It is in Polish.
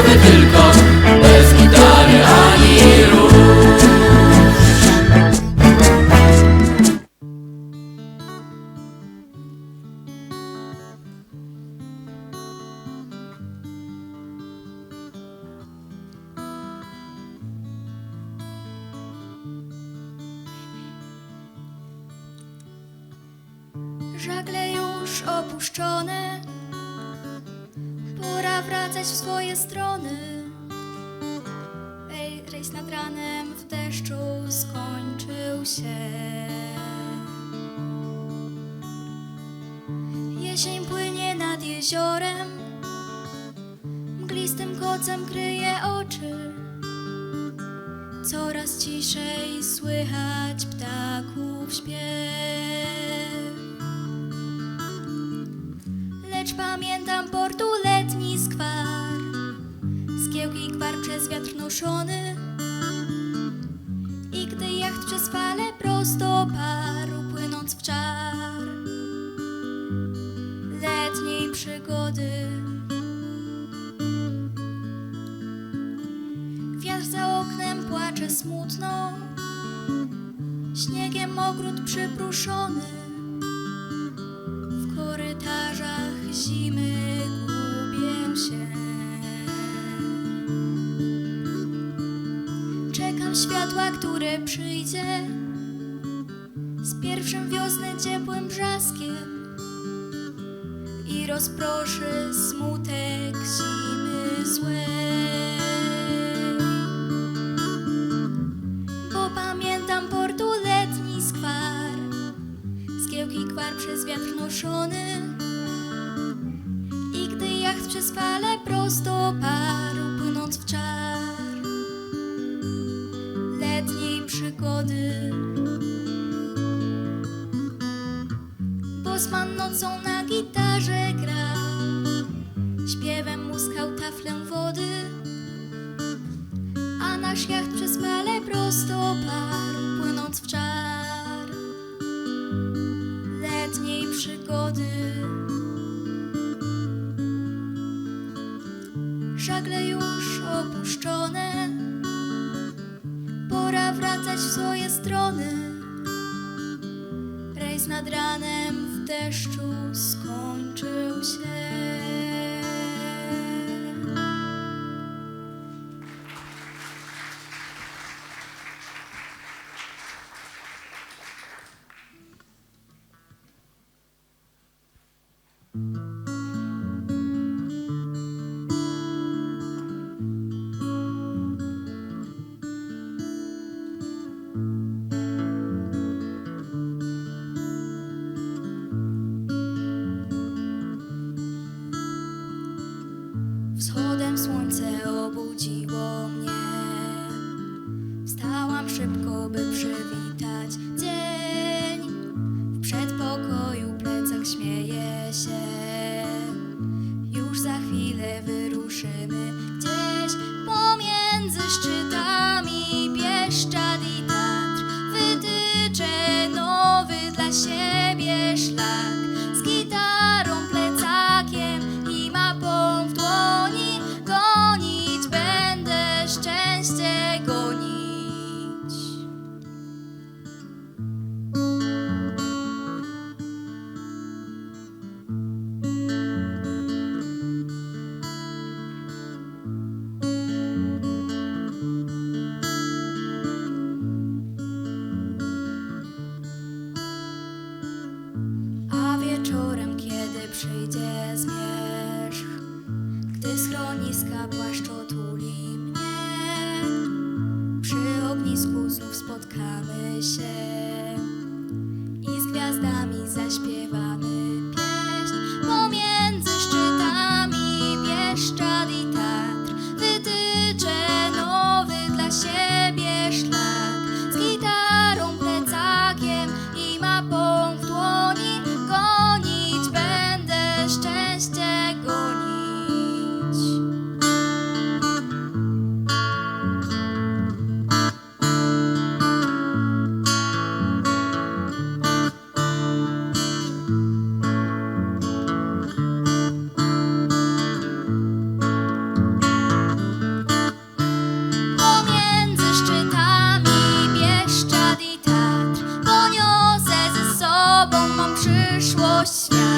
sobie tylko bez gitary ani róż Żagle już opuszczone, w swoje strony. Ej, rejs nad ranem w deszczu skończył się. Jesień płynie nad jeziorem, mglistym kocem kryje oczy. Coraz ciszej słychać ptaków śpiew. Lecz pamiętam portu letni skwar Skiełki gwar przez wiatr noszony. I gdy jacht przez fale prosto parł Płynąc w czar Letniej przygody. Wiatr za oknem płacze smutno Śniegiem ogród przypruszony. W korytarzach zimy Światła, które przyjdzie z pierwszym wiosny ciepłym brzaskiem i rozproszy smutek zimy złej. Bo pamiętam portu letni skwar Skiełki kwar przez wiatr noszony I gdy jacht przez fale prosto parł przygody Bosman nocą na gitarze gra Śpiewem muskał taflę wody A nasz jacht przez fale prosto parł Płynąc w czar letniej przygody. Żagle już opuszczone, wracać w swoje strony. Rejs nad ranem w deszczu skończył się. Przywitać dzień. W przedpokoju plecak śmieje się. Już za chwilę wyruszymy schroniska płaszcz otuli mnie, przy ognisku znów spotkamy się i z gwiazdami zaśpiewamy głośno.